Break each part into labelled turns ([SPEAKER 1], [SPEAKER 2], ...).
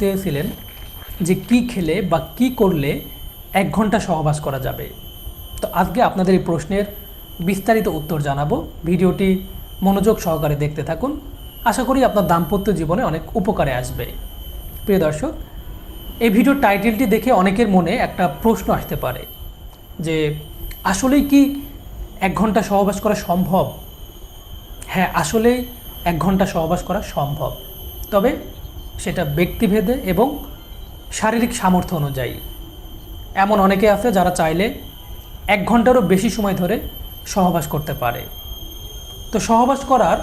[SPEAKER 1] চেয়েছিলেন যে কি খেলে বা কি করলে এক ঘণ্টা সহবাস করা যাবে। তো আজকে আপনাদের এই প্রশ্নের বিস্তারিত উত্তর জানাব। ভিডিওটি মনোযোগ সহকারে দেখতে থাকুন। আশা করি আপনার দাম্পত্য জীবনে অনেক উপকারে আসবে। প্রিয় দর্শক, এই ভিডিওর টাইটেলটি দেখে অনেকের মনে একটা প্রশ্ন আসতে পারে যে, আসলেই কি এক ঘণ্টা সহবাস করা সম্ভব? হ্যাঁ আসলেই এক ঘণ্টা সহবাস করা সম্ভব। তবে সেটা ব্যক্তিভেদে এবং শারীরিক সামর্থ্য অনুযায়ী। এমন অনেকে আছে যারা চাইলে এক ঘন্টারও বেশি সময় ধরে সহবাস করতে পারে। তো সহবাস করার,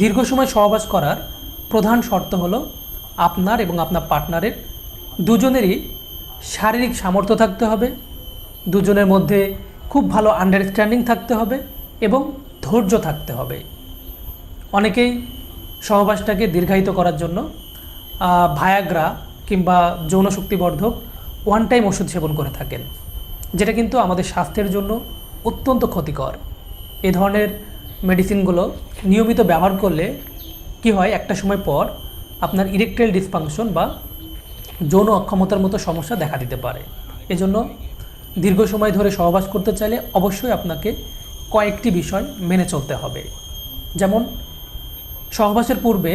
[SPEAKER 1] দীর্ঘ সময় সহবাস করার প্রধান শর্ত হলো আপনার এবং আপনার পার্টনারের দুজনেরই শারীরিক সামর্থ্য থাকতে হবে, দুজনের মধ্যে খুব ভালো আন্ডারস্ট্যান্ডিং থাকতে হবে এবং ধৈর্য থাকতে হবে। অনেকেই সহবাসটাকে দীর্ঘায়িত করার জন্য ভায়াগ্রা কিংবা যৌন শক্তিবর্ধক ওয়ান টাইম ওষুধ সেবন করে থাকেন, যেটা কিন্তু আমাদের স্বাস্থ্যের জন্য অত্যন্ত ক্ষতিকর। এ ধরনের মেডিসিনগুলো নিয়মিত ব্যবহার করলে কি হয়, একটা সময় পর আপনার ইরেকটাইল ডিসফাংশন বা যৌন অক্ষমতার মতো সমস্যা দেখা দিতে পারে। এজন্য দীর্ঘ সময় ধরে সহবাস করতে চাইলে অবশ্যই আপনাকে কয়েকটি বিষয় মেনে চলতে হবে। যেমন, সহবাসের পূর্বে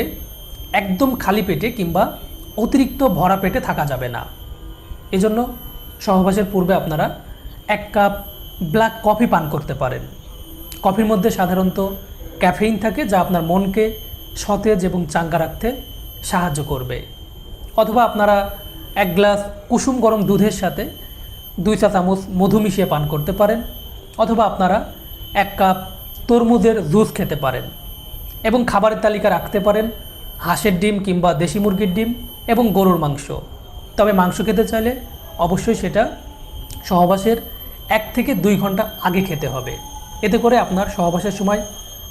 [SPEAKER 1] একদম খালি পেটে কিংবা অতিরিক্ত ভরা পেটে থাকা যাবে না। এজন্য সহবাসের পূর্বে আপনারা এক কাপ ব্ল্যাক কফি পান করতে পারেন। কফির মধ্যে সাধারণত ক্যাফেইন থাকে যা আপনার মনকে সতেজ এবং চাঙ্গা রাখতে সাহায্য করবে। অথবা আপনারা এক গ্লাস কুসুম গরম দুধের সাথে দুই চা চামচ মধু মিশিয়ে পান করতে পারেন। অথবা আপনারা এক কাপ তরমুজের জুস খেতে পারেন এবং খাবারের তালিকা রাখতে পারেন। হাঁসের ডিম কিংবা দেশি মুরগির ডিম এবং গরুর মাংস। তবে মাংস খেতে চাইলে অবশ্যই সেটা সহবাসের এক থেকে দুই ঘণ্টা আগে খেতে হবে। এতে করে আপনার সহবাসের সময়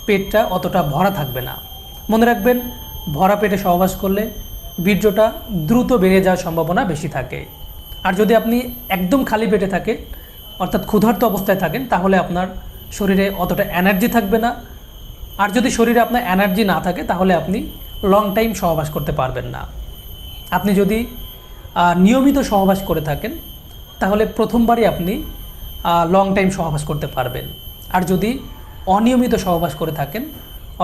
[SPEAKER 1] পেটটা অতটা ভরা থাকবে না। মনে রাখবেন, ভরা পেটে সহবাস করলে বীর্যটা দ্রুত বেড়ে যাওয়ার সম্ভাবনা বেশি থাকে। আর যদি আপনি একদম খালি পেটে থাকে অর্থাৎ ক্ষুধার্ত অবস্থায় থাকেন, তাহলে আপনার শরীরে অতটা এনার্জি থাকবে না। আর যদি শরীরে আপনার এনার্জি না থাকে, তাহলে আপনি লং টাইম সহবাস করতে পারবেন না। আপনি যদি নিয়মিত সহবাস করে থাকেন, তাহলে প্রথমবারই আপনি লং টাইম সহবাস করতে পারবেন। আর যদি অনিয়মিত সহবাস করে থাকেন,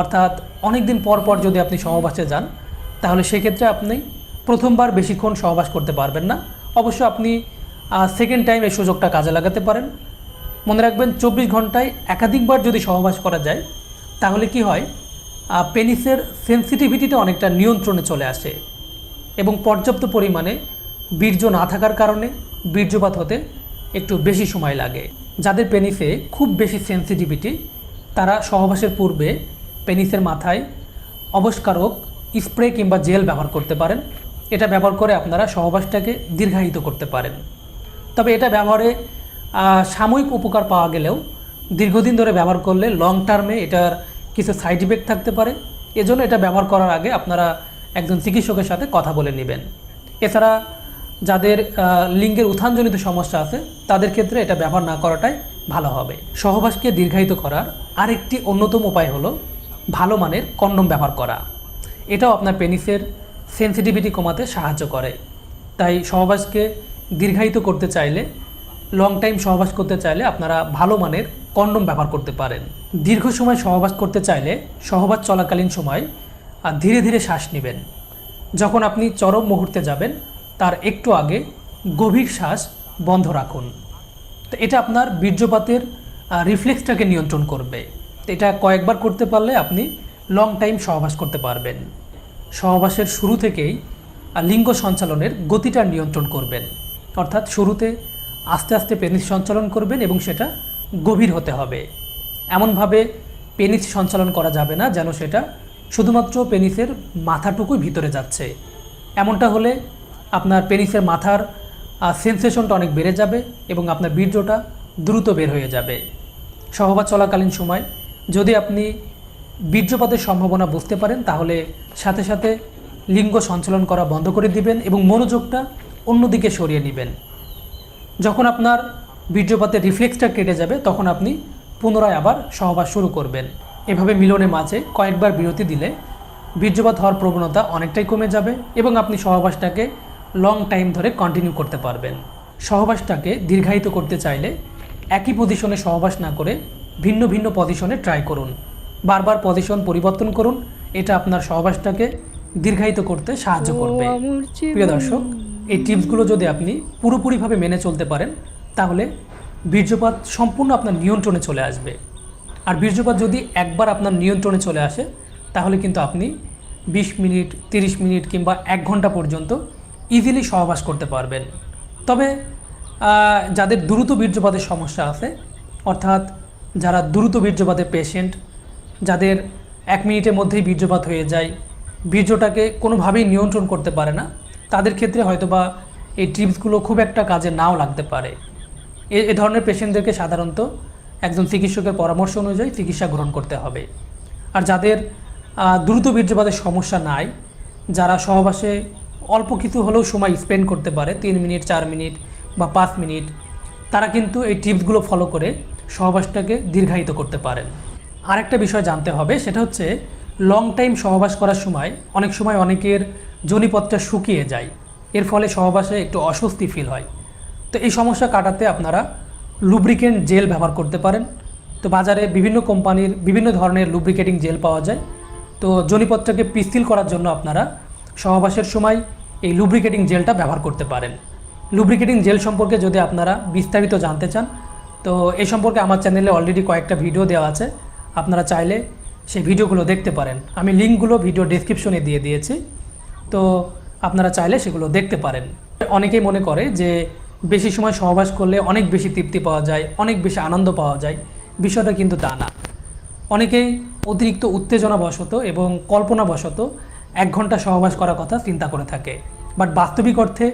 [SPEAKER 1] অর্থাৎ অনেক দিন পর পর যদি আপনি সহবাসে যান, তাহলে সেক্ষেত্রে আপনি প্রথমবার বেশিক্ষণ সহবাস করতে পারবেন না। অবশ্য আপনি সেকেন্ড টাইম এই সুযোগটা কাজে লাগাতে পারেন। মনে রাখবেন, চব্বিশ ঘন্টায় একাধিকবার যদি সহবাস করা যায়, তাহলে কি হয় পেনিসের সেন্সিটিভিটিটা অনেকটা নিয়ন্ত্রণে চলে আসে এবং পর্যাপ্ত পরিমাণে বীর্য না থাকার কারণে বীর্যপাত হতে একটু বেশি সময় লাগে। যাদের পেনিসে খুব বেশি সেন্সিটিভিটি তারা সহবাসের পূর্বে পেনিসের মাথায় অবস্কারক স্প্রে কিংবা জেল ব্যবহার করতে পারেন। এটা ব্যবহার করে আপনারা সহবাসটাকে দীর্ঘায়িত করতে পারেন। তবে এটা ব্যবহারে সাময়িক উপকার পাওয়া গেলেও দীর্ঘদিন ধরে ব্যবহার করলে লং টার্মে এটার কিছু সাইড ইফেক্ট থাকতে পারে। এজন্য এটা ব্যবহার করার আগে আপনারা একজন চিকিৎসকের সাথে কথা বলে নেবেন। এছাড়া যাদের লিঙ্গের উত্থানজনিত সমস্যা আছে, তাদের ক্ষেত্রে এটা ব্যবহার না করাটাই ভালো হবে। সহবাসকে দীর্ঘায়িত করার আরেকটি অন্যতম উপায় হলো ভালো মানের কন্ডম ব্যবহার করা। এটাও আপনার পেনিসের সেন্সিটিভিটি কমাতে সাহায্য করে। তাই সহবাসকে দীর্ঘায়িত করতে চাইলে লং টাইম সহবাস করতে চাইলে আপনারা ভালো মানের কন্ডম ব্যবহার করতে পারেন। দীর্ঘ সময় সহবাস করতে চাইলে সহবাস চলাকালীন সময় ধীরে ধীরে শ্বাস নেবেন। যখন আপনি চরম মুহূর্তে যাবেন, তার একটু আগে গভীর শ্বাস বন্ধ রাখুন। তো এটা আপনার বীর্যপাতের রিফ্লেক্সটাকে নিয়ন্ত্রণ করবে। এটা কয়েকবার করতে পারলে আপনি লং টাইম সহবাস করতে পারবেন। সহবাসের শুরু থেকেই লিঙ্গ সঞ্চালনের গতিটা নিয়ন্ত্রণ করবেন। অর্থাৎ শুরুতে আস্তে আস্তে পেনিস সঞ্চালন করবেন এবং সেটা গভীর হতে হবে। এমনভাবে পেনিস সঞ্চালন করা যাবে না যেন সেটা শুধুমাত্র পেনিসের মাথাটুকুই ভিতরে যাচ্ছে। এমনটা হলে আপনার পেনিসের মাথার সেন্সেশনটা অনেক বেড়ে যাবে এবং আপনার বীর্যটা দ্রুত বের হয়ে যাবে। সহবাস চলাকালীন সময় যদি আপনি বীর্যপাতের সম্ভাবনা বুঝতে পারেন, তাহলে সাথে সাথে লিঙ্গ সঞ্চালন করা বন্ধ করে দিবেন এবং মনোযোগটা অন্যদিকে সরিয়ে নেবেন। যখন আপনার বীর্যপাতের রিফ্লেক্সটা কেটে যাবে তখন আপনি পুনরায় আবার সহবাস শুরু করবেন। এভাবে মিলনের মাঝে কয়েকবার বিরতি দিলে বীর্যপাত হওয়ার প্রবণতা অনেকটাই কমে যাবে এবং আপনি সহবাসটাকে লং টাইম ধরে কন্টিনিউ করতে পারবেন। সহবাসটাকে দীর্ঘায়িত করতে চাইলে একই পজিশনে সহবাস না করে ভিন্ন ভিন্ন পজিশনে ট্রাই করুন। বারবার পজিশন পরিবর্তন করুন। এটা আপনার সহবাসটাকে দীর্ঘায়িত করতে সাহায্য করবে। প্রিয় দর্শক এই টিপসগুলো যদি আপনি পুরোপুরিভাবে মেনে চলতে পারেন, তাহলে বীর্যপাত সম্পূর্ণ আপনার নিয়ন্ত্রণে চলে আসবে। আর বীর্যপাত যদি একবার আপনার নিয়ন্ত্রণে চলে আসে, তাহলে কিন্তু আপনি বিশ মিনিট, তিরিশ মিনিট কিংবা এক ঘণ্টা পর্যন্ত ইজিলি সহবাস করতে পারবেন। তবে যাদের দ্রুত বীর্যপাতের সমস্যা আছে, অর্থাৎ যারা দ্রুত বীর্যপাতের পেশেন্ট যাদের এক মিনিটের মধ্যেই বীর্যপাত হয়ে যায়, বীর্যটাকে কোনোভাবেই নিয়ন্ত্রণ করতে পারে না তাদের ক্ষেত্রে হয়তোবা এই টিপসগুলো খুব একটা কাজে নাও লাগতে পারে। এ ধরনের পেশেন্টদেরকে সাধারণত একজন চিকিৎসকের পরামর্শ অনুযায়ী চিকিৎসা গ্রহণ করতে হবে। আর যাদের দ্রুত বীর্যপাতের সমস্যা নাই, যারা সহবাসে অল্প কিছু হলেও সময় স্পেন্ড করতে পারে, তিন মিনিট, চার মিনিট বা পাঁচ মিনিট, তারা কিন্তু এই টিপসগুলো ফলো করে সহবাসটাকে দীর্ঘায়িত করতে পারেন। আরেকটা বিষয় জানতে হবে, সেটা হচ্ছে লং টাইম সহবাস করার সময় অনেক সময় অনেকের জনিপথটা শুকিয়ে যায়। এর ফলে সহবাসে একটু অস্বস্তি ফিল হয়। তো এই সমস্যা কাটাতে আপনারা লুব্রিকেন্ট জেল ব্যবহার করতে পারেন। তো বাজারে বিভিন্ন কোম্পানির বিভিন্ন ধরনের লুব্রিকেটিং জেল পাওয়া যায়। তো জনিপথটাকে পিস্তিল করার জন্য আপনারা সহবাসের সময় এই লুব্রিকেটিং জেলটা ব্যবহার করতে পারেন। লুব্রিকেটিং জেল সম্পর্কে যদি আপনারা বিস্তারিত জানতে চান, তো এই সম্পর্কে আমার চ্যানেলে অলরেডি কয়েকটা ভিডিও দেওয়া আছে। আপনারা চাইলে সেই ভিডিওগুলো দেখতে পারেন। আমি লিঙ্কগুলো ভিডিও ডেসক্রিপশনে দিয়ে দিয়েছি। তো আপনারা চাইলে সেগুলো দেখতে পারেন। অনেকেই মনে করে যে বেশি সময় সহবাস করলে অনেক বেশি তৃপ্তি পাওয়া যায়, অনেক বেশি আনন্দ পাওয়া যায়। বিষয়টা কিন্তু তা না। অনেকেই অতিরিক্ত উত্তেজনাবশত এবং কল্পনাবশত এক ঘণ্টা সহবাস করার কথা চিন্তা করে থাকে। বাট বাস্তবিক অর্থে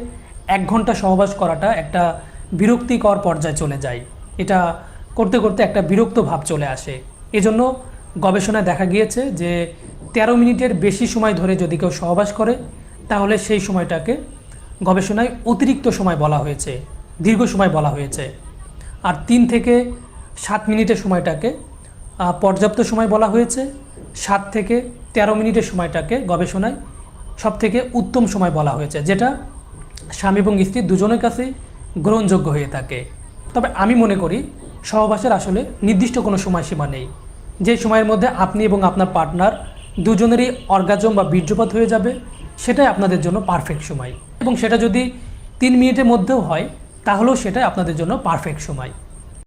[SPEAKER 1] এক ঘণ্টা সহবাস করাটা একটা বিরক্তিকর পর্যায়ে চলে যায়। এটা করতে করতে একটা বিরক্ত ভাব চলে আসে। এজন্য গবেষণায় দেখা গিয়েছে যে তেরো মিনিটের বেশি সময় ধরে যদি কেউ সহবাস করে, তাহলে সেই সময়টাকে গবেষণায় অতিরিক্ত সময় বলা হয়েছে, দীর্ঘ সময় বলা হয়েছে। আর তিন থেকে সাত মিনিটের সময়টাকে পর্যাপ্ত সময় বলা হয়েছে। সাত থেকে তেরো মিনিটের সময়টাকে গবেষণায় সব থেকে উত্তম সময় বলা হয়েছে, যেটা স্বামী এবং স্ত্রী দুজনের কাছেই গ্রহণযোগ্য হয়ে থাকে। তবে আমি মনে করি সহবাসের আসলে নির্দিষ্ট কোনো সময়সীমা নেই। যে সময়ের মধ্যে আপনি এবং আপনার পার্টনার দুজনেরই অর্গাজম বা বীর্যপাত হয়ে যাবে, সেটাই আপনাদের জন্য পারফেক্ট সময়। এবং সেটা যদি তিন মিনিটের মধ্যেও হয়, তাহলেও সেটাই আপনাদের জন্য পারফেক্ট সময়।